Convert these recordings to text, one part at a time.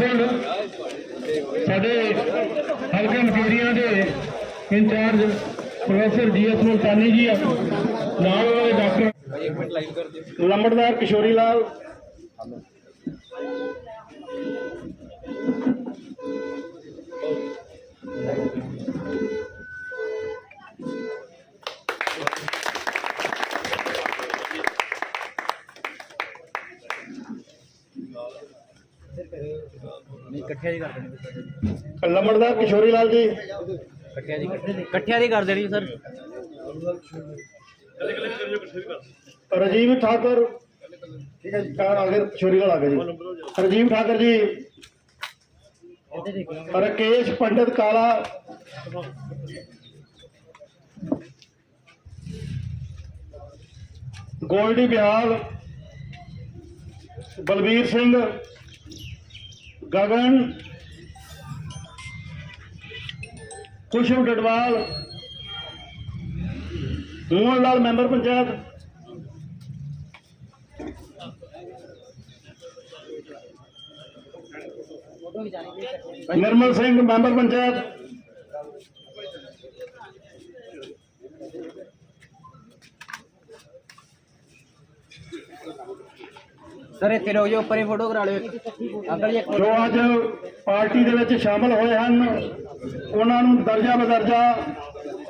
ਸਿੰਘ, ਸਾਡੇ ਹਲਕੇ ਮਕੇਰੀਆਂ ਦੇ ਇੰਚਾਰਜ ਪ੍ਰੋਫੈਸਰ ਜੀਐਸ ਮੁਲਤਾਨੀ ਜੀ ਆ, ਨਾਲ ਉਹਨਾਂ ਡਾਕਟਰ ਲੰਬੜਦਾਰ ਕਿਸ਼ੋਰੀ ਲਾਲ। ਇਕੱਠਿਆਂ ਦੀ ਕਰ ਦੇਣੀ ਕਿਸ਼ੋਰੀ ਲਾਲ ਜੀ ਇਕੱਠਿਆਂ ਦੀ ਇਕੱਠਿਆਂ ਦੀ ਕਰ ਦੇਣੀ ਸਰ। ਰਜੀਵ ਠਾਕੁਰ। ਠੀਕ ਹੈ ਜੀ। ਕਾਰ ਆ ਗਏ? ਕਿਸ਼ੋਰੀ ਲਾਲ ਆ ਗਏ ਜੀ। ਰਜੀਵ ਠਾਕੁਰ ਜੀ। ਰਕੇਸ਼ ਪੰਡਿਤ ਕਾਲਾ। Goldy Bihal. Balbir Singh. Gagan Khushboo Dadwal Mohan Lal member panchayat. Nirmal Singh member panchayat. Sir ਇੱਥੇ ਰੋ ਜੋ ਉੱਪਰ ਹੀ ਫੋਟੋ ਕਰਾ ਲਿਓ ਅੰਕਲ ਜੀ ਇੱਕ ਜੋ ਅੱਜ ਪਾਰਟੀ ਦੇ ਵਿੱਚ ਸ਼ਾਮਲ ਹੋਏ ਹਨ ਉਹਨਾਂ ਨੂੰ ਦਰਜਾ ਬਦਰਜਾ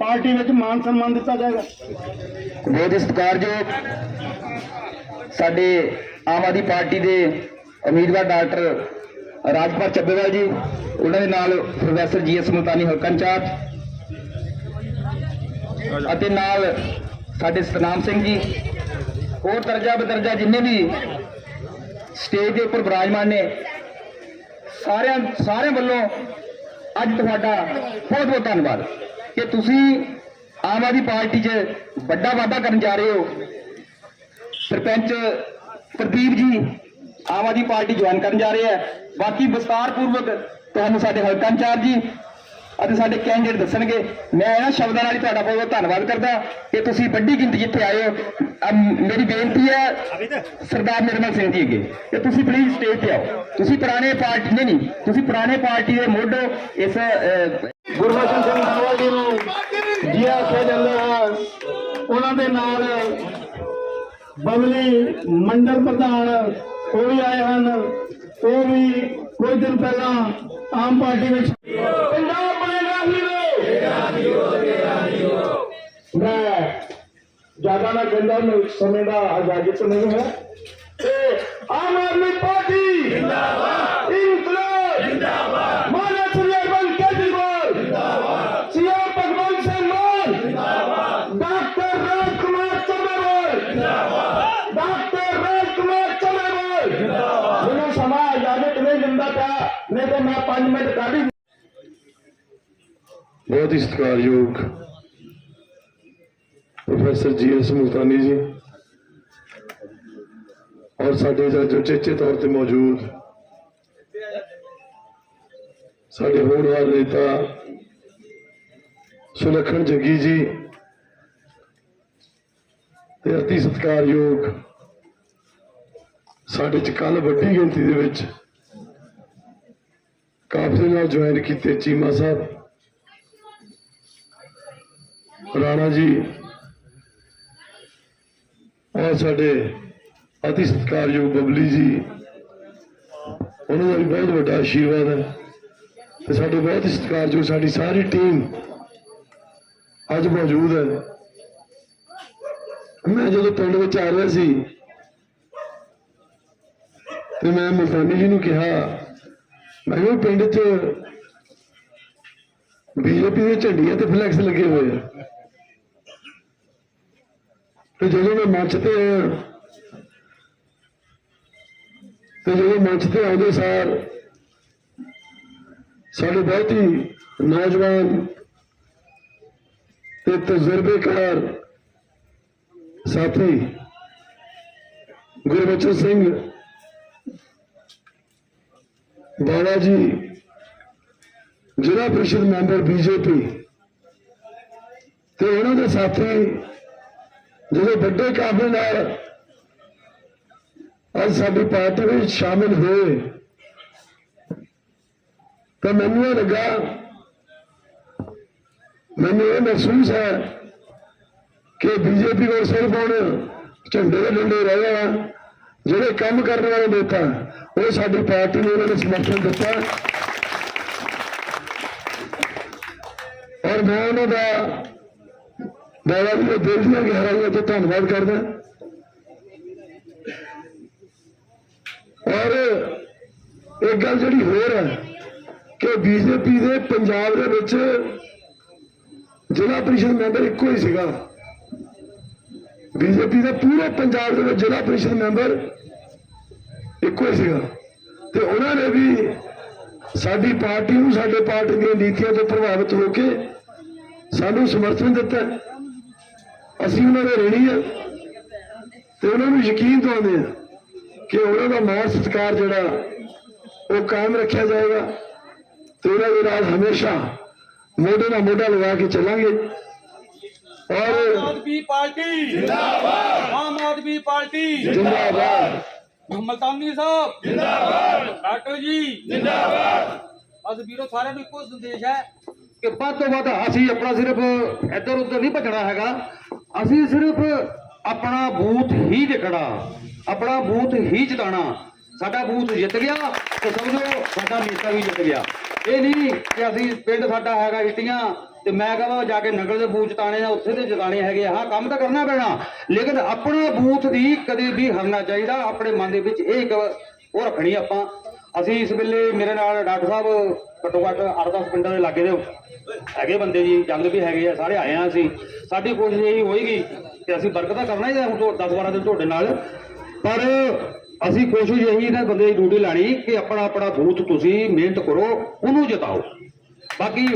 ਪਾਰਟੀ ਵਿੱਚ ਮਾਨ ਸਨਮਾਨ ਦਿੱਤਾ ਜਾਏਗਾ। ਬਹੁਤ ਹੀ ਸਤਿਕਾਰਯੋਗ ਸਾਡੇ ਆਮ ਆਦਮੀ ਪਾਰਟੀ ਦੇ ਉਮੀਦਵਾਰ ਡਾਕਟਰ ਰਾਜਪਾਲ ਚੱਬੇਵਾਲ ਜੀ ਉਹਨਾਂ ਦੇ ਨਾਲ ਪ੍ਰੋਫੈਸਰ ਜੀਐਸ ਮੁਲਤਾਨੀ ਹਲਕਾ ਇੰਚਾਰਜ ਅਤੇ ਨਾਲ ਸਾਡੇ ਸਤਨਾਮ ਸਿੰਘ ਜੀ ਹੋਰ ਦਰਜਾ ਬਦਰਜਾ ਜਿੰਨੇ ਵੀ ਸਟੇਜ ਦੇ ਉੱਪਰ ਵਿਰਾਜਮਾਨ ਨੇ। ਸਾਰਿਆਂ ਸਾਰਿਆਂ ਵੱਲੋਂ ਅੱਜ ਤੁਹਾਡਾ ਬਹੁਤ ਬਹੁਤ ਧੰਨਵਾਦ। ਕਿ ਤੁਸੀਂ ਆਮ ਆਦਮੀ ਪਾਰਟੀ 'ਚ ਵੱਡਾ ਵਾਅਦਾ ਕਰਨ ਜਾ ਰਹੇ ਹੋ। ਸਰਪੰਚ ਪ੍ਰਦੀਪ ਜੀ ਆਮ ਆਦਮੀ ਪਾਰਟੀ ਜੁਆਇਨ ਕਰਨ ਜਾ ਰਹੇ ਹੈ। ਬਾਕੀ ਵਿਸਤਾਰ ਪੂਰਵਕ ਤੁਹਾਨੂੰ ਸਾਡੇ ਹਲਕਾ ਇੰਚਾਰਜ ਜੀ ਅਤੇ ਸਾਡੇ ਕੈਂਡੀਡੇਟ ਦੱਸਣਗੇ। ਮੈਂ ਇਹਨਾਂ ਸ਼ਬਦਾਂ ਨਾਲ ਹੀ ਤੁਹਾਡਾ ਬਹੁਤ ਬਹੁਤ ਧੰਨਵਾਦ ਕਰਦਾ। ਕਿ ਤੁਸੀਂ ਵੱਡੀ ਗਿਣਤੀ ਜਿੱਥੇ ਆਏ ਹੋ ਮੇਰੀ ਬੇਨਤੀ ਹੈ ਸਰਦਾਰ ਨਿਰਮਲ ਸਿੰਘ ਜੀ ਅੱਗੇ। ਕਿ ਤੁਸੀਂ ਪਲੀਜ਼ ਸਟੇਜ ਤੇ ਆਓ। ਤੁਸੀਂ ਪੁਰਾਣੇ ਪਾਰਟੀ ਨਹੀਂ ਨਹੀਂ ਤੁਸੀਂ ਪੁਰਾਣੇ ਪਾਰਟੀ ਦੇ ਮੋਢੋ ਇਸ ਗੁਰਬਚਨ ਸਿੰਘ ਰਾਵਲ ਜੀ ਨੂੰ ਜੀ ਆਖਿਆ ਜਾਂਦਾ ਹੈ ਉਹਨਾਂ ਦੇ ਨਾਲ ਬਬਲੀ ਮੰਡਲ ਪ੍ਰਧਾਨ ਉਹ ਵੀ ਆਏ ਹਨ। ਉਹ ਵੀ ਕੁਝ ਦਿਨ ਪਹਿਲਾਂ ਆਮ ਪਾਰਟੀ ਵਿੱਚ ਮੈਨੂੰ ਸਮਾਂ ਇਜਾਜ਼ਤ ਨਹੀਂ ਦਿੰਦਾ ਪਿਆ ਨਹੀਂ ਤਾਂ ਮੈਂ 5 ਮਿੰਟ ਕੱਢ ਹੀ ਬਹੁਤ ਹੀ ਸਤਿਕਾਰਯੋਗ ਪ੍ਰੋਫੈਸਰ ਜੀ ਐਸ ਮੁਲਤਾਨੀ ਜੀ ਔਰ ਸਾਡੇ ਜੱਜ ਉਚੇਚੇ ਤੌਰ ਤੇ ਮੌਜੂਦ ਸਾਡੇ ਹੋਣਹਾਰ ਨੇਤਾ ਸੁਲੱਖਣ ਜੱਗੀ ਜੀ ਤੇ ਅਤੀ ਸਤਿਕਾਰਯੋਗ ਸਾਡੇ ਚ ਕੱਲ ਵੱਡੀ ਗਿਣਤੀ ਦੇ ਵਿੱਚ ਕਾਫਲੇ ਨਾਲ ਜੁਆਇਨ ਕੀਤੇ ਚੀਮਾ ਸਾਹਿਬ, ਰਾਣਾ ਜੀ ਔਰ ਸਾਡੇ ਅਤੀ ਸਤਿਕਾਰਯੋਗ ਬਬਲੀ ਜੀ। ਉਹਨਾਂ ਦਾ ਵੀ ਬਹੁਤ ਵੱਡਾ ਆਸ਼ੀਰਵਾਦ ਹੈ ਤੇ ਸਾਡੇ ਬਹੁਤ ਸਤਿਕਾਰਯੋਗ ਸਾਡੀ ਸਾਰੀ ਟੀਮ ਅੱਜ ਮੌਜੂਦ ਹੈ। ਮੈਂ ਜਦੋਂ ਪਿੰਡ ਵਿੱਚ ਆ ਰਿਹਾ ਸੀ ਤੇ ਮੈਂ ਮੁਲਤਾਨੀ ਜੀ ਨੂੰ ਕਿਹਾ, ਮੈਂ ਕਿਹਾ ਪਿੰਡ 'ਚ ਬੀਜੇਪੀ ਦੇ ਝੰਡੀਆਂ ਤੇ ਫਲੈਕਸ ਲੱਗੇ ਹੋਏ ਆ। ਤੇ ਜਦੋਂ ਮੈਂ ਮੰਚ ਤੇ ਤੇ ਜਦੋਂ ਮੰਚ ਤੇ ਆਉਂਦੇ ਸਾਰ, ਸਾਡੇ ਬਹੁਤ ਹੀ ਨੌਜਵਾਨ ਤੇ ਤਜਰਬੇਕਾਰ ਸਾਥੀ ਗੁਰਬਚਨ ਸਿੰਘ ਬਾਲਾ ਜੀ, ਜ਼ਿਲ੍ਹਾ ਪ੍ਰੀਸ਼ਦ ਮੈਂਬਰ ਬੀਜੇਪੀ ਤੇ ਉਹਨਾਂ ਦੇ ਸਾਥੀ ਜਦੋਂ ਵੱਡੇ ਕਾਬਲੇ ਨਾਲ ਅੱਜ ਸਾਡੀ ਪਾਰਟੀ ਵਿੱਚ ਸ਼ਾਮਿਲ ਹੋਏ, ਤਾਂ ਮੈਨੂੰ ਇਹ ਲੱਗਾ, ਮੈਨੂੰ ਇਹ ਮਹਿਸੂਸ ਹੈ ਕਿ ਬੀਜੇਪੀ ਕੋਲ ਸਿਰਫ ਹੁਣ ਝੰਡੇ ਦੇ ਡੰਡੇ ਰਹਿ ਗਏ ਜਿਹੜੇ ਕੰਮ ਕਰਨ ਵਾਲੇ ਨੇਤਾ ਉਹ ਸਾਡੀ ਪਾਰਟੀ ਨੂੰ ਉਹਨਾਂ ਨੇ ਸਮਰਥਨ ਦਿੱਤਾ। ਔਰ ਮੈਂ ਉਹਨਾਂ ਦਾ ਦਾਦਾ ਜੀ ਦੇ ਦਿਲ ਦੀਆਂ ਗਹਿਰਾਈਆਂ ਤੋਂ ਧੰਨਵਾਦ ਕਰਦਾ। ਔਰ ਇੱਕ ਗੱਲ ਜਿਹੜੀ ਹੋਰ ਹੈ ਕਿ ਬੀਜੇਪੀ ਦੇ ਪੰਜਾਬ ਦੇ ਵਿੱਚ ਜ਼ਿਲ੍ਹਾ ਪ੍ਰੀਸ਼ਦ ਮੈਂਬਰ ਇੱਕੋ ਹੀ ਸੀਗਾ। ਬੀਜੇਪੀ ਦੇ ਪੂਰੇ ਪੰਜਾਬ ਦੇ ਵਿੱਚ ਜ਼ਿਲ੍ਹਾ ਪ੍ਰੀਸ਼ਦ ਮੈਂਬਰ ਇੱਕੋ ਹੀ ਸੀਗਾ। ਤੇ ਉਹਨਾਂ ਨੇ ਵੀ ਸਾਡੀ ਪਾਰਟੀ ਨੂੰ, ਸਾਡੇ ਪਾਰਟੀ ਦੀਆਂ ਨੀਤੀਆਂ ਤੋਂ ਪ੍ਰਭਾਵਿਤ ਹੋ ਕੇ ਸਾਨੂੰ ਸਮਰਥਨ ਦਿੱਤਾ। ਅਸੀਂ ਉਹਨਾਂ ਦੇ ਰਣੀ ਆ ਤੇ ਉਹਨਾਂ ਨੂੰ ਯਕੀਨ ਦਿਵਾਉਂਦੇ ਆ ਕਿ ਉਹਨਾਂ ਦਾ ਮਾਣ ਸਤਿਕਾਰ ਜਿਹੜਾ ਉਹ ਕਾਇਮ ਰੱਖਿਆ ਜਾਏਗਾ ਤੇ ਉਹਨਾਂ ਦੇ ਨਾਲ ਹਮੇਸ਼ਾ ਮੋਢੇ ਨਾਲ ਮੋਢਾ ਲਗਾ ਕੇ ਚੱਲਾਂਗੇ। ਔਰ ਆਦਮੀ ਪਾਰਟੀ ਜਿੰਦਾਬਾਦ। ਆਮ ਆਦਮੀ ਪਾਰਟੀ। ਜਿੰਦਾਬਾਦ। ਮਲਤਾਨੀ ਸਾਹਿਬ। ਜਿੰਦਾਬਾਦ। ਡਾਕਟਰ ਜੀ। ਜਿੰਦਾਬਾਦ। ਅਸ ਵੀਰੋ ਸਾਰਿਆਂ ਨੂੰ ਇੱਕੋ ਸੰਦੇਸ਼ ਹੈ ਕਿ ਵੱਧ ਤੋਂ ਵੱਧ ਅਸੀਂ ਆਪਣਾ ਸਿਰਫ ਇੱਧਰ ਉੱਧਰ ਨਹੀਂ ਭੱਜਣਾ ਹੈਗਾ। ਅਸੀਂ ਸਿਰਫ ਆਪਣਾ ਬੂਥ ਹੀ ਦੇਖਣਾ, ਆਪਣਾ ਬੂਥ ਹੀ ਜਿਤਾਣਾ ਸਾਡਾ ਬੂਥ ਜਿੱਤ ਗਿਆ ਤੇ ਸਮਝੋ ਸਾਡਾ ਨੇਤਾ ਵੀ ਜਿੱਤ ਗਿਆ। ਇਹ ਨਹੀਂ ਕਿ ਅਸੀਂ ਪਿੰਡ ਸਾਡਾ ਹੈਗਾ ਇਟੀਆਂ ਤੇ ਮੈਂ ਕਹਾਂ ਜਾ ਕੇ ਨਗਰ ਦੇ ਬੂਥ ਜਿਤਾਣੇ ਆ ਉੱਥੇ ਦੇ ਜਿਤਾਣੇ ਹੈਗੇ ਆ। ਹਾਂ, ਕੰਮ ਤਾਂ ਕਰਨਾ ਪੈਣਾ, ਲੇਕਿਨ ਆਪਣਾ ਬੂਥ ਦੀ ਕਦੇ ਵੀ ਹਰਨਾ ਚਾਹੀਦਾ। ਆਪਣੇ ਮਨ ਦੇ ਵਿੱਚ ਇਹ ਇੱਕ ਉਹ ਰੱਖਣੀ ਆਪਾਂ। ਅਸੀਂ ਇਸ ਵੇਲੇ ਮੇਰੇ ਨਾਲ ਡਾਕਟਰ ਸਾਹਿਬ ਘੱਟੋ ਘੱਟ 8-10 ਪਿੰਡਾਂ ਦੇ ਲਾਗੇ ਦੇ ਹੈਗੇ ਬੰਦੇ ਜੀ, ਜੰਗ ਵੀ ਹੈਗੇ ਆ, ਸਾਰੇ ਆਏ ਆ ਅਸੀਂ। ਸਾਡੀ ਕੋਸ਼ਿਸ਼ ਇਹੀ ਹੋਏਗੀ ਕਿ ਅਸੀਂ ਬਰਕਤਾਂ ਕਰਨਾ ਹੀ ਹੈ ਹੁਣ ਤੋਂ 10-12 ਦਿਨ ਤੁਹਾਡੇ ਨਾਲ। ਪਰ ਅਸੀਂ ਕੋਸ਼ਿਸ਼ ਇਹੀ ਇਹਨਾਂ ਬੰਦੇ ਦੀ ਡਿਊਟੀ ਲਾਣੀ ਕਿ ਆਪਣਾ ਆਪਣਾ ਬੂਥ ਤੁਸੀਂ ਮਿਹਨਤ ਕਰੋ ਉਹਨੂੰ ਜਿਤਾਓ। ਬਾਕੀ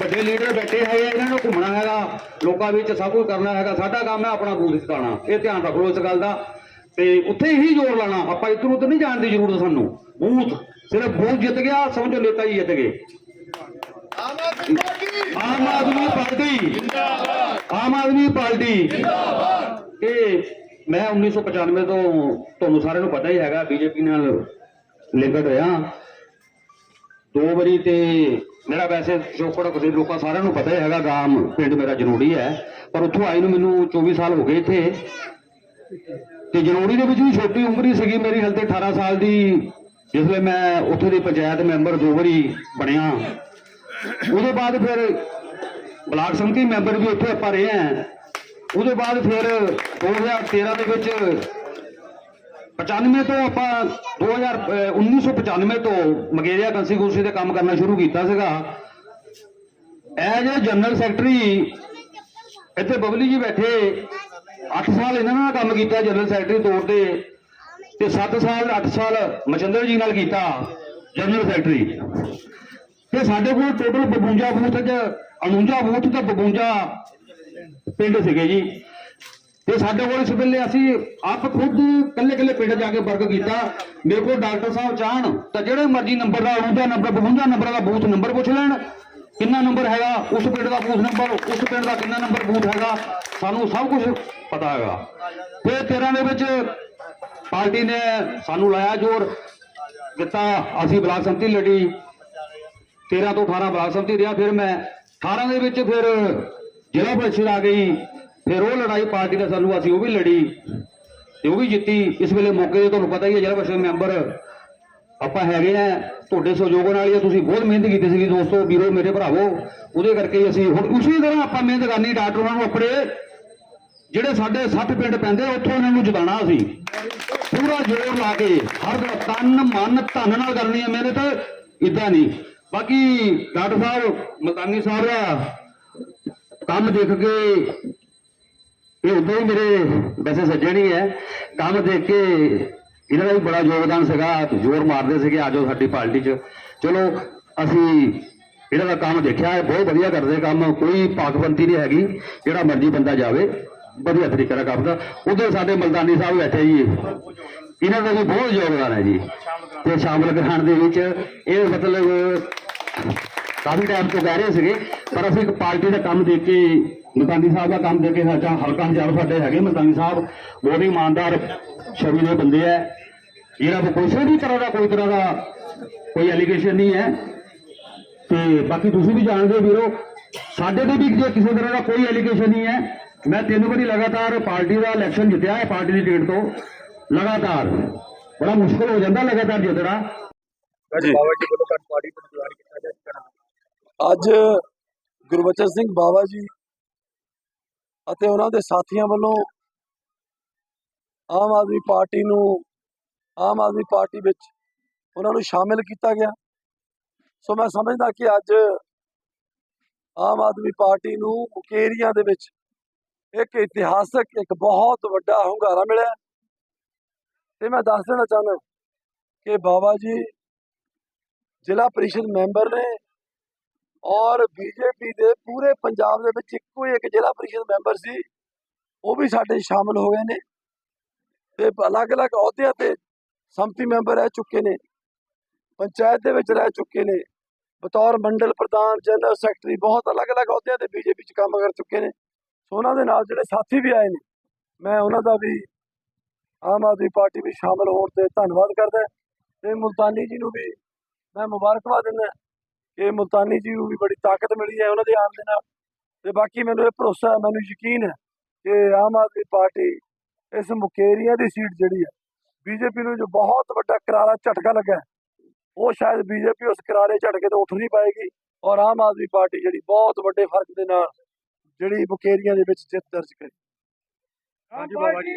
ਵੱਡੇ ਲੀਡਰ ਬੈਠੇ ਹੈਗੇ ਇਹਨਾਂ ਨੂੰ ਘੁੰਮਣਾ ਹੈਗਾ ਲੋਕਾਂ ਵਿੱਚ ਸਭ ਕੁਝ ਕਰਨਾ ਹੈਗਾ ਸਾਡਾ ਕੰਮ ਹੈ ਆਪਣਾ ਬੂਥ ਜਿਤਾਉਣਾ। ਇਹ ਧਿਆਨ ਰੱਖ ਲਓ ਇਸ ਗੱਲ ਦਾ। ਤੇ ਉੱਥੇ ਹੀ ਜ਼ੋਰ ਲਾਣਾ ਆਪਾਂ ਇੱਧਰ ਉੱਧਰ ਨਹੀਂ ਜਾਣ ਦੀ ਜ਼ਰੂਰਤ ਸਾਨੂੰ। ਬੂਥ ਸਿਰਫ ਬੂਥ ਜਿੱਤ ਗਿਆ ਸਮਝੋ ਨੇਤਾ ਹੀ ਜਿੱਤ ਗਏ। ਆਮ ਆਦਮੀ ਪਾਰਟੀ। ਜਿੰਦਾਬਾਦ। ਆਮ ਆਦਮੀ ਪਾਰਟੀ। ਜਿੰਦਾਬਾਦ। ਇਹ ਮੈਂ 1995 ਤੋਂ ਤੁਹਾਨੂੰ ਸਾਰਿਆਂ ਨੂੰ ਪਤਾ ਹੀ ਹੈਗਾ ਬੀਜੇਪੀ ਨਾਲ ਲਿੰਕਡ ਰਿਹਾ। ਦੋ ਵਾਰੀ ਤੇ ਮੇਰਾ ਵੈਸੇ ਚੋਕੜ ਕਿਸੇ ਲੋਕਾਂ ਸਾਰਿਆਂ ਨੂੰ ਪਤਾ ਹੀ ਹੈਗਾ ਗਾਮ ਪਿੰਡ ਮੇਰਾ ਜਨੋੜੀ ਹੈ। ਪਰ ਉੱਥੋਂ ਆਏ ਨੂੰ ਮੈਨੂੰ 24 ਸਾਲ ਹੋ ਗਏ ਇੱਥੇ। ਤੇ ਜਨੋੜੀ ਦੇ ਵਿੱਚ ਵੀ ਛੋਟੀ ਉਮਰ ਹੀ ਸੀਗੀ ਮੇਰੀ ਹਲ ਤੇ 18 ਸਾਲ ਦੀ। ਜਿਸ ਵੇਲੇ ਮੈਂ ਉੱਥੇ ਦੀ ਪੰਚਾਇਤ ਮੈਂਬਰ ਦੋ ਵਾਰੀ ਬਣਿਆ। ਉਹਦੇ ਬਾਅਦ ਫਿਰ ਬਲਾਕ ਸੰਮਤੀ ਮੈਂਬਰ ਵੀ ਉੱਥੇ ਆਪਾਂ ਰਹੇ ਆ ਉਹਦੇ ਬਾਅਦ ਫਿਰ 2013 ਦੇ ਵਿੱਚ 95 ਤੋਂ ਆਪਾਂ 2000 ਅਹ 1995 ਤੋਂ ਮਗੇਰੀਆ ਕੰਸਟੀਟਿਊਂਸੀ ਤੇ ਕੰਮ ਕਰਨਾ ਸ਼ੁਰੂ ਕੀਤਾ ਸੀਗਾ। ਐਜ ਅ ਜਨਰਲ ਸੈਕਟਰੀ ਇੱਥੇ ਬਬਲੀ ਜੀ ਬੈਠੇ। 8 ਸਾਲ ਇਹਨਾਂ ਨਾਲ ਕੰਮ ਕੀਤਾ ਜਨਰਲ ਸੈਕਟਰੀ ਤੌਰ ਤੇ ਤੇ 7 ਸਾਲ 8 ਸਾਲ ਮਚੰਦਰ ਜੀ ਨਾਲ ਕੀਤਾ ਜਨਰਲ ਸੈਕਟਰੀ ਫਿਰ ਸਾਡੇ ਕੋਲ ਟੋਟਲ 52 ਬੂਥ ਚ 49 ਬੂਥ ਤੇ 52 ਪਿੰਡ ਸੀਗੇ ਜੀ। ਤੇ ਸਾਡੇ ਕੋਲ ਇਸ ਵੇਲੇ ਅਸੀਂ ਆਪ ਖੁਦ ਕੱਲੇ ਕੱਲੇ ਪਿੰਡ ਜਾ ਕੇ ਵਰਕ ਕੀਤਾ। ਮੇਰੇ ਕੋਲ ਡਾਕਟਰ ਸਾਹਿਬ ਚਾਹਣ ਤਾਂ ਜਿਹੜੇ ਮਰਜ਼ੀ ਨੰਬਰ ਦਾ ਉਹਦਾ ਨੰਬਰ 52 ਨੰਬਰ ਦਾ ਬੂਥ ਨੰਬਰ ਪੁੱਛ ਲੈਣ। ਕਿੰਨਾ ਨੰਬਰ ਹੈਗਾ, ਉਸ ਪਿੰਡ ਦਾ ਬੂਥ ਨੰਬਰ ਉਸ ਪਿੰਡ ਦਾ ਕਿੰਨਾ ਨੰਬਰ ਬੂਥ ਹੈਗਾ, ਸਾਨੂੰ ਸਭ ਕੁਝ ਪਤਾ ਹੈਗਾ। ਤੇ 13 ਦੇ ਵਿੱਚ ਪਾਰਟੀ ਨੇ ਸਾਨੂੰ ਲਾਇਆ ਜੋਰ, ਦਿੱਤਾ, ਅਸੀਂ ਬਲਾਕ ਸੰਮਤੀ ਲੜੀ। 13 ਤੋਂ 18 ਬਲਾਕ ਸੰਮਤੀ ਰਿਹਾ ਫਿਰ ਮੈਂ 18 ਦੇ ਵਿੱਚ ਫਿਰ ਜ਼ਿਲ੍ਹਾ ਪ੍ਰੀਸ਼ਦ ਆ ਗਈ ਫਿਰ ਉਹ ਲੜਾਈ ਪਾਰਟੀ ਦਾ ਸਾਨੂੰ ਅਸੀਂ ਉਹ ਵੀ ਲੜੀ ਤੇ ਉਹ ਵੀ ਜਿੱਤੀ। ਇਸ ਵੇਲੇ ਮੌਕੇ ਤੇ ਤੁਹਾਨੂੰ ਪਤਾ ਹੀ ਹੈ ਜ਼ਿਲ੍ਹਾ ਪ੍ਰੀਸ਼ਦ ਮੈਂਬਰ ਆਪਾਂ ਹੈਗੇ ਆ ਤੁਹਾਡੇ ਸਹਿਯੋਗ ਨਾਲ ਹੀ ਤੁਸੀਂ ਬਹੁਤ ਮਿਹਨਤ ਕੀਤੀ ਸੀਗੀ ਦੋਸਤੋ ਵੀਰੋ ਮੇਰੇ ਭਰਾਵੋ। ਉਹਦੇ ਕਰਕੇ ਅਸੀਂ ਹੁਣ ਉਸੇ ਤਰ੍ਹਾਂ ਆਪਾਂ ਮਿਹਨਤ ਕਰਨੀ ਡਾਕਟਰ ਉਹਨਾਂ ਨੂੰ ਆਪਣੇ ਜਿਹੜੇ ਸਾਡੇ 60 ਪਿੰਡ ਪੈਂਦੇ ਆ, ਉੱਥੋਂ ਇਹਨਾਂ ਨੂੰ ਜਿਤਾਉਣਾ ਅਸੀਂ। ਪੂਰਾ ਜ਼ੋਰ ਲਾ ਕੇ ਹਰ ਤਨ ਮਨ ਧਨ ਨਾਲ ਕਰਨੀ ਹੈ ਮਿਹਨਤ ਇਦਾਂ ਨਹੀਂ। ਬਾਕੀ ਡਾਕਟਰ ਸਾਹਿਬ ਮਤਾਨੀ ਸਾਹਿਬ ਦਾ ਕੰਮ ਦੇਖ ਕੇ ਇਹ ਉਦੋਂ ਹੀ ਮੇਰੇ ਵੈਸੇ ਸੱਜਣ ਹੀ ਹੈ। ਕੰਮ ਦੇਖ ਕੇ ਇਹਨਾਂ ਦਾ ਵੀ ਬੜਾ ਯੋਗਦਾਨ ਸੀਗਾ ਜ਼ੋਰ ਮਾਰਦੇ ਸੀਗੇ ਆਜੋ ਸਾਡੀ ਪਾਰਟੀ 'ਚ। ਚਲੋ, ਅਸੀਂ ਇਹਨਾਂ ਦਾ ਕੰਮ ਦੇਖਿਆ ਹੈ, ਬਹੁਤ ਵਧੀਆ ਕਰਦੇ ਕੰਮ, ਕੋਈ ਪਾਕਬੰਦੀ ਨਹੀਂ ਹੈਗੀ, ਜਿਹੜਾ ਮਰਜ਼ੀ ਬੰਦਾ ਜਾਵੇ, ਵਧੀਆ ਤਰੀਕੇ ਨਾਲ ਕੰਮ ਦਾ ਉਧਰ ਸਾਡੇ ਮਲਦਾਨੀ ਸਾਹਿਬ ਬੈਠੇ ਜੀ। ਇਹਨਾਂ ਦਾ ਵੀ ਬਹੁਤ ਯੋਗਦਾਨ ਹੈ ਜੀ। ਤੇ ਸ਼ਾਮਲ ਕਰਾਉਣ ਦੇ ਵਿੱਚ ਇਹ ਮਤਲਬ ਕਾਫੀ ਟਾਈਮ ਤੋਂ ਕਹਿ ਰਹੇ ਸੀਗੇ, ਪਰ ਅਸੀਂ ਇੱਕ ਪਾਰਟੀ ਦਾ ਕੰਮ ਦੇ ਕੇ ਮਲਤਾਨੀ ਸਾਹਿਬ ਦਾ ਕੰਮ ਦੇਖ ਕੇ ਸਾਡਾ ਹਲਕਾ ਇੰਚਾਰਜ ਸਾਡੇ ਹੈਗੇ ਮਲਤਾਨੀ ਸਾਹਿਬ ਬਹੁਤ ਹੀ ਇਮਾਨਦਾਰ ਛਵੀ ਦੇ ਬੰਦੇ ਹੈ। ਜਿਹੜਾ ਕੋਈ ਕਿਸੇ ਵੀ ਤਰ੍ਹਾਂ ਦਾ, ਕੋਈ ਤਰ੍ਹਾਂ ਦਾ ਕੋਈ ਐਲੀਗੇਸ਼ਨ ਨਹੀਂ ਹੈ। ਤੇ ਬਾਕੀ ਤੁਸੀਂ ਵੀ ਜਾਣਦੇ ਹੋ ਵੀਰੋ, ਸਾਡੇ ਤੇ ਵੀ ਜੇ ਕਿਸੇ ਤਰ੍ਹਾਂ ਦਾ ਕੋਈ ਐਲੀਗੇਸ਼ਨ ਨਹੀਂ ਹੈ, ਮੈਂ ਤਿੰਨ ਵਾਰੀ ਲਗਾਤਾਰ ਪਾਰਟੀ ਦਾ ਇਲੈਕਸ਼ਨ ਜਿੱਤਿਆ ਹੈ, ਪਾਰਟੀ ਦੀ ਟਿਕਟ ਤੋਂ। ਲਗਾਤਾਰ। ਬੜਾ ਮੁਸ਼ਕਲ ਹੋ ਜਾਂਦਾ ਲਗਾਤਾਰ ਜਿੱਤਣਾ ਜੀ ਅੱਜ ਗੁਰਬਚਨ ਸਿੰਘ ਬਾਵਾ ਜੀ ਅਤੇ ਉਹਨਾਂ ਦੇ ਸਾਥੀਆਂ ਵੱਲੋਂ ਆਮ ਆਦਮੀ ਪਾਰਟੀ ਨੂੰ ਆਮ ਆਦਮੀ ਪਾਰਟੀ ਵਿੱਚ ਉਹਨਾਂ ਨੂੰ ਸ਼ਾਮਿਲ ਕੀਤਾ ਗਿਆ। ਸੋ ਮੈਂ ਸਮਝਦਾ ਕਿ ਅੱਜ ਆਮ ਆਦਮੀ ਪਾਰਟੀ ਨੂੰ ਮੁਕੇਰੀਆਂ ਦੇ ਵਿੱਚ ਇੱਕ ਇਤਿਹਾਸਕ ਇੱਕ ਬਹੁਤ ਵੱਡਾ ਹੁੰਗਾਰਾ ਮਿਲਿਆ। ਤੇ ਮੈਂ ਦੱਸ ਦੇਣਾ ਚਾਹੁੰਦਾ ਕਿ ਬਾਬਾ ਜੀ ਜ਼ਿਲ੍ਹਾ ਪ੍ਰੀਸ਼ਦ ਮੈਂਬਰ ਨੇ ਔਰ ਬੀਜੇਪੀ ਦੇ ਪੂਰੇ ਪੰਜਾਬ ਦੇ ਵਿੱਚ ਇੱਕੋ ਹੀ ਇੱਕ ਜ਼ਿਲ੍ਹਾ ਪ੍ਰੀਸ਼ਦ ਮੈਂਬਰ ਸੀ, ਉਹ ਵੀ ਸਾਡੇ 'ਚ ਸ਼ਾਮਲ ਹੋ ਗਏ ਨੇ ਤੇ ਅਲੱਗ-ਅਲੱਗ ਅਹੁਦਿਆਂ ਤੇ ਸੰਮਤੀ ਮੈਂਬਰ ਰਹਿ ਚੁੱਕੇ ਨੇ, ਪੰਚਾਇਤ ਦੇ ਵਿੱਚ ਰਹਿ ਚੁੱਕੇ ਨੇ, ਬਤੌਰ ਮੰਡਲ ਪ੍ਰਧਾਨ, ਜਨਰਲ ਸੈਕਟਰੀ, ਬਹੁਤ ਅਲੱਗ-ਅਲੱਗ ਅਹੁਦਿਆਂ ਤੇ ਬੀਜੇਪੀ 'ਚ ਕੰਮ ਕਰ ਚੁੱਕੇ ਨੇ, ਸੋ ਉਹਨਾਂ ਦੇ ਨਾਲ ਜਿਹੜੇ ਸਾਥੀ ਵੀ ਆਏ ਨੇ, ਮੈਂ ਉਹਨਾਂ ਦਾ ਵੀ ਆਮ ਆਦਮੀ ਪਾਰਟੀ ਵਿੱਚ ਸ਼ਾਮਲ ਹੋਣ ਤੇ ਧੰਨਵਾਦ ਕਰਦਾ ਤੇ ਮੁਲਤਾਨੀ ਜੀ ਨੂੰ ਵੀ ਮੈਂ ਮੁਬਾਰਕਬਾਦ ਦਿੰਦਾ ਕਿ ਮੁਲਤਾਨੀ ਜੀ ਨੂੰ ਵੀ ਬੜੀ ਤਾਕਤ ਮਿਲੀ ਹੈ ਉਹਨਾਂ ਦੇ ਆਉਣ ਦੇ ਨਾਲ। ਤੇ ਬਾਕੀ ਮੈਨੂੰ ਇਹ ਭਰੋਸਾ ਹੈ ਮੈਨੂੰ ਯਕੀਨ ਹੈ ਕਿ ਆਮ ਆਦਮੀ ਪਾਰਟੀ ਇਸ ਮੁਕੇਰੀਆਂ ਦੀ ਸੀਟ ਜਿਹੜੀ ਹੈ, ਬੀਜੇਪੀ ਨੂੰ ਜੋ ਬਹੁਤ ਵੱਡਾ ਕਰਾਰਾ ਝਟਕਾ ਲੱਗਾ ਉਹ ਸ਼ਾਇਦ ਬੀਜੇਪੀ ਉਸ ਕਰਾਰੇ ਝਟਕੇ ਤੋਂ ਉੱਠ ਨਹੀਂ ਪਾਏਗੀ ਔਰ ਆਮ ਆਦਮੀ ਪਾਰਟੀ ਜਿਹੜੀ ਬਹੁਤ ਵੱਡੇ ਫ਼ਰਕ ਦੇ ਨਾਲ ਜਿਹੜੀ ਮੁਕੇਰੀਆਂ ਦੇ ਵਿੱਚ ਜਿੱਤ ਦਰਜ ਕਰੇ। ਹਾਂਜੀ ਬਾਬਾ ਜੀ।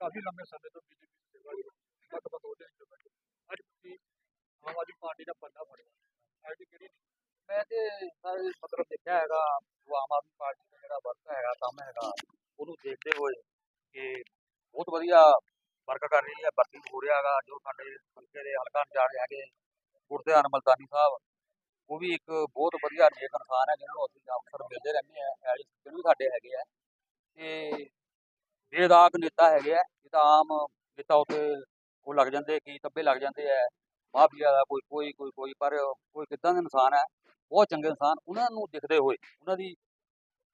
ਕਾਫੀ ਲੰਬੇ ਸਮੇਂ ਤੋਂ ਬੀਜੇਪੀ ਦੀ ਸੇਵਾ ਜੀ ਲਗਭਗ ਦੋ ਦਿਨ ਤੋਂ ਅੱਜ ਤੁਸੀਂ ਆਮ ਆਦਮੀ ਪਾਰਟੀ ਦਾ ਪੱਲਾ ਫੜਿਆ। ਅੱਜ ਕਿਹੜੀ ਮੈਂ ਤੇ ਸਰ ਮਤਲਬ ਦੇਖਿਆ ਹੈਗਾ ਉਹ ਆਮ ਆਦਮੀ ਪਾਰਟੀ ਦਾ ਜਿਹੜਾ ਵਰਕ ਹੈਗਾ, ਕੰਮ ਹੈਗਾ, ਉਹਨੂੰ ਦੇਖਦੇ ਹੋਏ ਕਿ ਬਹੁਤ ਵਧੀਆ ਵਰਕ ਕਰ ਰਹੀ ਹੈ ਭਰਤੀ ਹੋ ਰਿਹਾ ਹੈਗਾ। ਜੋ ਸਾਡੇ ਹਲਕੇ ਦੇ ਹਲਕਾ ਇੰਚਾਰਜ ਹੈਗੇ, ਗੁਰਧਿਆਨ ਮਲਤਾਨੀ ਸਾਹਿਬ, ਉਹ ਵੀ ਇੱਕ ਬਹੁਤ ਵਧੀਆ ਨੇਕ ਇਨਸਾਨ ਹੈ, ਜਿਹਨਾਂ ਨੂੰ ਅਸੀਂ ਅਕਸਰ ਮਿਲਦੇ ਰਹਿੰਦੇ ਆ ਐਲੀ ਜਿਹੜੇ ਵੀ ਸਾਡੇ ਹੈਗੇ ਆ। ਤੇ ਬੇਦਾਗ ਨੇਤਾ ਹੈਗੇ ਆ, ਇਹ ਤਾਂ ਆਮ ਨੇਤਾ ਉੱਤੇ ਉਹ ਲੱਗ ਜਾਂਦੇ ਕੀ ਤੱਬੇ ਲੱਗ ਜਾਂਦੇ ਆ, ਮਾਫੀਆ ਦਾ ਕੋਈ ਕੋਈ ਕੋਈ ਕੋਈ, ਪਰ ਕੋਈ ਕਿੱਦਾਂ ਦੇ ਇਨਸਾਨ ਹੈ ਬਹੁਤ ਚੰਗੇ ਇਨਸਾਨ, ਉਹਨਾਂ ਨੂੰ ਦਿਖਦੇ ਹੋਏ, ਉਹਨਾਂ ਦੀ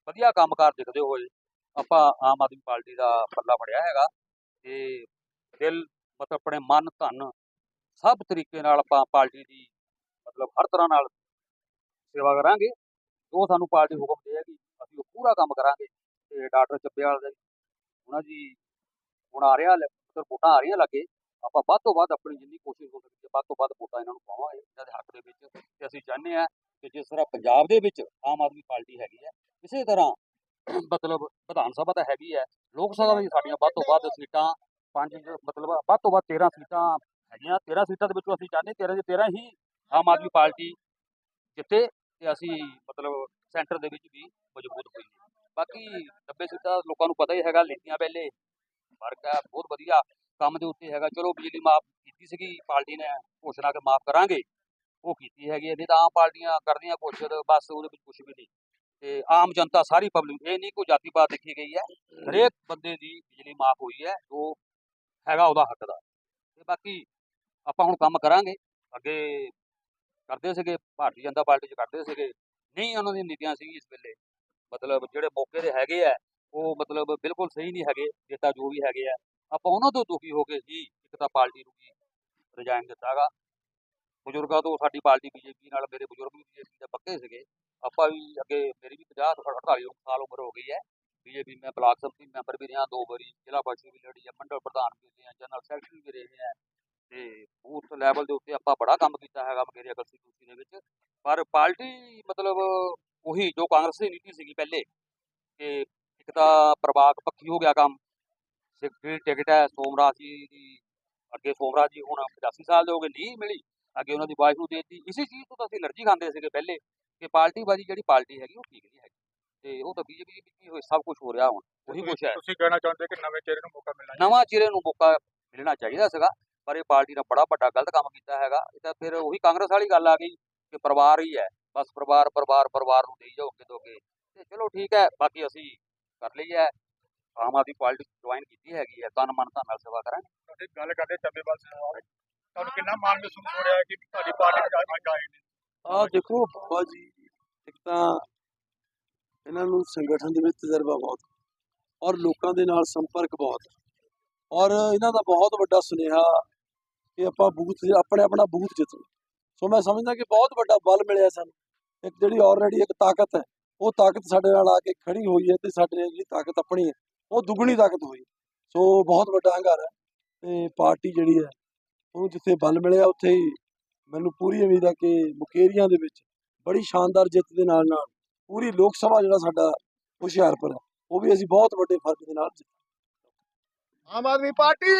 ਵਧੀਆ ਕੰਮਕਾਰ ਦਿਖਦੇ ਹੋਏ ਆਪਾਂ ਆਮ ਆਦਮੀ ਪਾਰਟੀ ਦਾ ਪੱਲਾ ਫੜਿਆ ਹੈਗਾ ਤੇ ਦਿਲ, ਮਤਲਬ ਆਪਣੇ ਮਨ, ਧਨ ਸਭ ਤਰੀਕੇ ਨਾਲ ਆਪਾਂ ਪਾਰਟੀ ਦੀ ਮਤਲਬ ਹਰ ਤਰ੍ਹਾਂ ਨਾਲ ਸੇਵਾ ਕਰਾਂਗੇ, ਜੋ ਸਾਨੂੰ ਪਾਰਟੀ ਹੁਕਮ ਦੇਗੀ ਅਸੀਂ ਉਹ ਪੂਰਾ ਕੰਮ ਕਰਾਂਗੇ ਤੇ ਡਾਕਟਰ ਚੱਬੇਵਾਲ ਦੇ ਉਹਨਾਂ ਜੀ, ਹੁਣ ਆ ਰਿਹਾ ਲੈ- ਵੋਟਾਂ ਆ ਰਹੀਆਂ ਲੱਗੇ, ਆਪਾਂ ਵੱਧ ਤੋਂ ਵੱਧ ਆਪਣੀ ਜਿੰਨੀ ਕੋਸ਼ਿਸ਼ ਹੋ ਸਕਦੀ ਹੈ, ਵੱਧ ਤੋਂ ਵੱਧ ਵੋਟਾਂ ਇਹਨਾਂ ਨੂੰ ਪਾਵਾਂਗੇ, ਇਹਨਾਂ ਦੇ ਹੱਕ ਦੇ ਵਿੱਚ, ਤੇ ਅਸੀਂ ਚਾਹੁੰਦੇ ਹਾਂ ਕਿ ਜਿਸ ਤਰ੍ਹਾਂ ਪੰਜਾਬ ਦੇ ਵਿੱਚ ਆਮ ਆਦਮੀ ਪਾਰਟੀ ਹੈਗੀ ਹੈ, ਇਸੇ ਤਰ੍ਹਾਂ ਮਤਲਬ ਵਿਧਾਨ ਸਭਾ ਤਾਂ ਹੈਗੀ ਹੈ, ਲੋਕ ਸਭਾ ਵਿੱਚ ਸਾਡੀਆਂ ਵੱਧ ਤੋਂ ਵੱਧ ਸੀਟਾਂ, ਪੰਜ ਮਤਲਬ ਵੱਧ ਤੋਂ ਵੱਧ 13 ਸੀਟਾਂ ਹੈਗੀਆਂ 13 ਸੀਟਾਂ ਦੇ ਵਿੱਚੋਂ ਅਸੀਂ ਚਾਹੁੰਦੇ 13 ਦੇ 13 ਹੀ ਆਮ ਆਦਮੀ ਪਾਰਟੀ ਜਿੱਤੇ ਤੇ ਅਸੀਂ ਮਤਲਬ ਸੈਂਟਰ ਦੇ ਵਿੱਚ ਵੀ ਮਜ਼ਬੂਤ ਹੋਈਏ। ਬਾਕੀ 90 ਸੀਟਾਂ ਲੋਕਾਂ ਨੂੰ ਪਤਾ ਹੀ ਹੈਗਾ ਲਿਖੀਆਂ ਪਹਿਲੇ ਫ਼ਰਕ ਹੈ, ਬਹੁਤ ਵਧੀਆ ਕੰਮ ਦੇ ਉੱਤੇ ਹੈਗਾ। ਚਲੋ ਬਿਜਲੀ ਮਾਫ ਕੀਤੀ ਸੀਗੀ, ਪਾਰਟੀ ਨੇ ਘੋਸ਼ਣਾ ਕਿ ਮਾਫ ਕਰਾਂਗੇ, ਉਹ ਕੀਤੀ ਹੈਗੀ ਹੈ। ਨਹੀਂ ਤਾਂ ਆਮ ਪਾਰਟੀਆਂ ਕਰਦੀਆਂ ਕੁਛ, ਬਸ ਉਹਦੇ ਵਿੱਚ ਕੁਝ ਵੀ ਨਹੀਂ। ਤੇ ਆਮ ਜਨਤਾ, ਸਾਰੀ ਪਬਲਿਕ, ਇਹ ਨਹੀਂ ਕੋਈ ਜਾਤੀ ਪਾਤ ਦੇਖੀ ਗਈ ਹੈ, ਹਰੇਕ ਬੰਦੇ ਦੀ ਬਿਜਲੀ ਮਾਫ ਹੋਈ ਹੈ, ਜੋ ਹੈਗਾ ਉਹਦਾ ਹੱਕ ਦਾ। ਤੇ ਬਾਕੀ ਆਪਾਂ ਹੁਣ ਕੰਮ ਕਰਾਂਗੇ, ਅੱਗੇ ਕਰਦੇ ਸੀਗੇ, ਭਾਰਤੀ ਜਨਤਾ ਪਾਰਟੀ ਚ ਕਰਦੇ ਸੀਗੇ, ਨਹੀਂ ਉਹਨਾਂ ਦੀਆਂ ਨੀਤੀਆਂ ਸੀ ਇਸ ਵੇਲੇ। ਮਤਲਬ ਜਿਹੜੇ ਮੌਕੇ ਦੇ ਹੈਗੇ ਆ, ਉਹ ਮਤਲਬ ਬਿਲਕੁਲ ਸਹੀ ਨਹੀਂ ਹੈਗੇ ਨੇਤਾ ਜੋ ਵੀ ਹੈਗੇ ਆ। ਆਪਾਂ ਉਹਨਾਂ ਤੋਂ ਦੁਖੀ ਹੋ ਕੇ ਹੀ ਇੱਕ ਤਾਂ ਪਾਰਟੀ ਨੂੰ ਵੀ ਰਿਜ਼ਾਈਨ ਦਿੱਤਾਗਾ ਬਜ਼ੁਰਗਾਂ ਤੋਂ ਸਾਡੀ ਪਾਰਟੀ ਬੀਜੇਪੀ ਨਾਲ ਮੇਰੇ ਬਜ਼ੁਰਗ ਵੀ ਬੀਜੇਪੀ ਦੇ ਪੱਕੇ ਸੀਗੇ। ਆਪਾਂ ਵੀ ਅੱਗੇ ਮੇਰੀ ਵੀ 50 ਤੋਂ 48 ਸਾਲ ਉਮਰ ਹੋ ਗਈ ਹੈ। ਬੀਜੇਪੀ ਮੈਂ ਬਲਾਕ ਸੰਮਤੀ ਮੈਂਬਰ ਵੀ ਰਿਹਾ, ਦੋ ਵਾਰੀ ਜ਼ਿਲ੍ਹਾ ਪਰਿਸ਼ਦ ਵੀ ਲੜੀ ਹੈ, ਮੰਡਲ ਪ੍ਰਧਾਨ ਵੀ ਰਿਹਾ ਜਨਰਲ ਸੈਕਟਰੀ ਵੀ ਰਹੇ ਹੈ। ਤੇ ਬੂਥ ਲੈਵਲ ਦੇ ਉੱਤੇ ਆਪਾਂ ਬੜਾ ਕੰਮ ਕੀਤਾ ਹੈਗਾ ਮੇਰੇ ਮਗੇਰੀਆ ਕੰਸਟੀਟਿਊਸ਼ਨ ਦੇ ਵਿੱਚ। ਪਰ ਪਾਰਟੀ ਮਤਲਬ ਉਹੀ ਜੋ ਕਾਂਗਰਸ ਦੀ ਨੀਤੀ ਸੀਗੀ ਪਹਿਲੇ ਕਿ ਇੱਕ ਤਾਂ ਪ੍ਰਵਾਕ ਪੱਖੀ ਹੋ ਗਿਆ ਕੰਮ ਸਿੱਖੀ ਟਿਕਟ ਹੈ ਸੋਮਰਾਜ ਜੀ ਦੀ ਅੱਗੇ ਸੋਮਰਾਜ ਜੀ ਹੁਣ 85 ਸਾਲ ਦੇ ਹੋ ਗਏ ਨਹੀਂ ਮਿਲੀ ਅੱਗੇ ਉਹਨਾਂ ਦੀ ਵਾਈਫ ਨੂੰ ਦੇ ਦਿੱਤੀ। ਇਸੇ ਚੀਜ਼ ਤੋਂ ਤਾਂ ਅਸੀਂ ਅਲਰਜੀ ਖਾਂਦੇ ਸੀਗੇ ਪਹਿਲੇ ਕਿ ਪਾਰਟੀ ਬਾਜੀ ਜਿਹੜੀ ਪਾਰਟੀ ਹੈਗੀ ਉਹ ਠੀਕ ਨਹੀਂ ਹੈਗੀ। ਤੇ ਉਹ ਤਾਂ ਬੀਜੇਪੀ ਵਿੱਚ ਹੀ ਹੋਏ ਸਭ ਕੁਝ ਹੋ ਰਿਹਾ ਹੁਣ ਉਹੀ ਕੁਝ ਹੈ। ਤੁਸੀਂ ਕਹਿਣਾ ਚਾਹੁੰਦੇ ਕਿ ਨਵੇਂ ਚਿਹਰੇ ਨੂੰ ਮੌਕਾ ਮਿਲਣਾ ਨਵਾਂ ਚਿਹਰੇ ਨੂੰ ਮੌਕਾ ਮਿਲਣਾ ਚਾਹੀਦਾ ਸੀਗਾ ਪਰ ਇਹ ਪਾਰਟੀ ਨੇ ਬੜਾ ਵੱਡਾ ਗਲਤ ਕੰਮ ਕੀਤਾ ਹੈਗਾ। ਇਹ ਤਾਂ ਫਿਰ ਉਹੀ ਕਾਂਗਰਸ ਵਾਲੀ ਗੱਲ ਆ ਗਈ ਕਿ ਪਰਿਵਾਰ ਹੀ ਹੈ। ਬਸ ਪਰਿਵਾਰ ਪਰਿਵਾਰ ਪਰਿਵਾਰ ਨੂੰ ਦੇਈ ਜਾਓ ਅੱਗੇ ਤੋਂ ਅੱਗੇ। ਤੇ ਚਲੋ ਠੀਕ ਹੈ ਬਾਕੀ ਅਸੀਂ ਕਰ ਲਈ ਹੈ। ਆਮ ਆਦਮੀ ਪਾਰਟੀ ਜੁਆਇਨ ਕੀਤੀ ਹੈਗੀ ਹੈ ਤਨ ਮਨ ਧਨ ਨਾਲ ਸੇਵਾ ਕਰਾਂਗੇ। ਚਾਹੁੰਦੇ ਗੱਲ ਕਰਦੇ ਚੱਬੇਵਾਲ ਸਾਹਿਬ ਤੁਹਾਨੂੰ ਕਿੰਨਾ ਮਾਣ ਮਹਿਸੂਸ ਹੋ ਰਿਹਾ ਹੈ ਕਿ ਤੁਹਾਡੀ ਪਾਰਟੀ ਅੱਜ ਅੱਜ ਆਏ ਨੇ ਆ ਦੇਖੋ ਬਾਬਾ ਜੀ ਇੱਕ ਤਾਂ ਇਹਨਾਂ ਨੂੰ ਸੰਗਠਨ ਦੇ ਵਿੱਚ ਤਜਰਬਾ ਬਹੁਤ ਔਰ ਲੋਕਾਂ ਦੇ ਨਾਲ ਸੰਪਰਕ ਬਹੁਤ। ਔਰ ਇਹਨਾਂ ਦਾ ਬਹੁਤ ਵੱਡਾ ਸੁਨੇਹਾ ਕਿ ਆਪਾਂ ਬੂਥ ਆਪਣੇ ਆਪਣਾ ਬੂਥ ਜਿੱਤੋ। ਸੋ ਮੈਂ ਸਮਝਦਾ ਕਿ ਬਹੁਤ ਵੱਡਾ ਬਲ ਮਿਲਿਆ ਸਾਨੂੰ। ਇੱਕ ਜਿਹੜੀ ਆਲਰੇਡੀ ਇੱਕ ਤਾਕਤ ਹੈ, ਉਹ ਤਾਕਤ ਸਾਡੇ ਨਾਲ ਆ ਕੇ ਖੜੀ ਹੋਈ ਹੈ ਤੇ ਸਾਡੇ ਜਿਹੜੀ ਤਾਕਤ ਆਪਣੀ ਹੈ, ਉਹ ਦੁੱਗਣੀ ਤਾਕਤ ਹੋਈ ਸੋ ਬਹੁਤ ਵੱਡਾ ਹੰਗਾਰਾ ਹੈ ਤੇ ਪਾਰਟੀ ਜਿਹੜੀ ਹੈ, ਉਹਨੂੰ ਜਿੱਥੇ ਬਲ ਮਿਲਿਆ, ਉੱਥੇ ਹੀ ਮੈਨੂੰ ਪੂਰੀ ਉਮੀਦ ਹੈ ਕਿ ਮੁਕੇਰੀਆਂ ਦੇ ਵਿੱਚ ਬੜੀ ਸ਼ਾਨਦਾਰ ਜਿੱਤ ਦੇ ਨਾਲ ਨਾਲ ਪੂਰੀ ਲੋਕ ਸਭਾ ਜਿਹੜਾ ਸਾਡਾ ਹੁਸ਼ਿਆਰਪੁਰ ਹੈ, ਉਹ ਵੀ ਅਸੀਂ ਬਹੁਤ ਵੱਡੇ ਫ਼ਰਕ ਦੇ ਨਾਲ ਜਿੱਤਾਂਗੇ। ਆਮ ਆਦਮੀ ਪਾਰਟੀ